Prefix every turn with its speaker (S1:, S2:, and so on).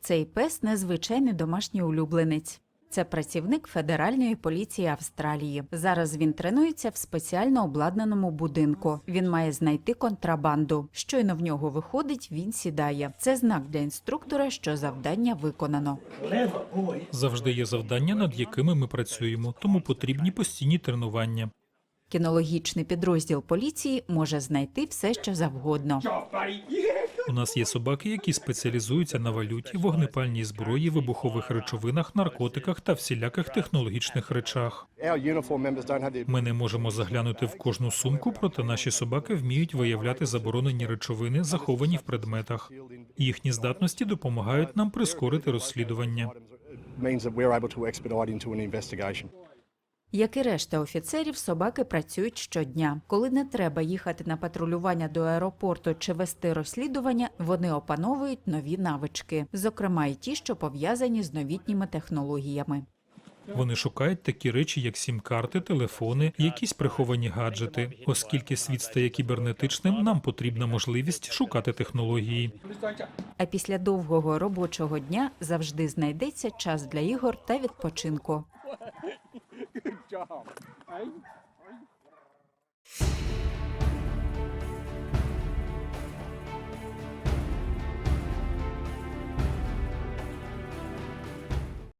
S1: Цей пес незвичайний домашній улюбленець. Це працівник Федеральної поліції Австралії. Зараз він тренується в спеціально обладнаному будинку. Він має знайти контрабанду. Щойно в нього виходить, він сідає. Це знак для інструктора, що завдання виконано.
S2: Завжди є завдання, над якими ми працюємо, тому потрібні постійні тренування.
S1: Кінологічний підрозділ поліції може знайти все, що завгодно.
S2: У нас є собаки, які спеціалізуються на валюті, вогнепальній зброї, вибухових речовинах, наркотиках та всіляких технологічних речах. Ми не можемо заглянути в кожну сумку, проте наші собаки вміють виявляти заборонені речовини, заховані в предметах. Їхні здатності допомагають нам прискорити розслідування.
S1: Як і решта офіцерів, собаки працюють щодня. Коли не треба їхати на патрулювання до аеропорту чи вести розслідування, вони опановують нові навички, зокрема й ті, що пов'язані з новітніми технологіями.
S2: Вони шукають такі речі, як сім-карти, телефони, якісь приховані гаджети. Оскільки світ стає кібернетичним, нам потрібна можливість шукати технології.
S1: А після довгого робочого дня завжди знайдеться час для ігор та відпочинку. calma. Aí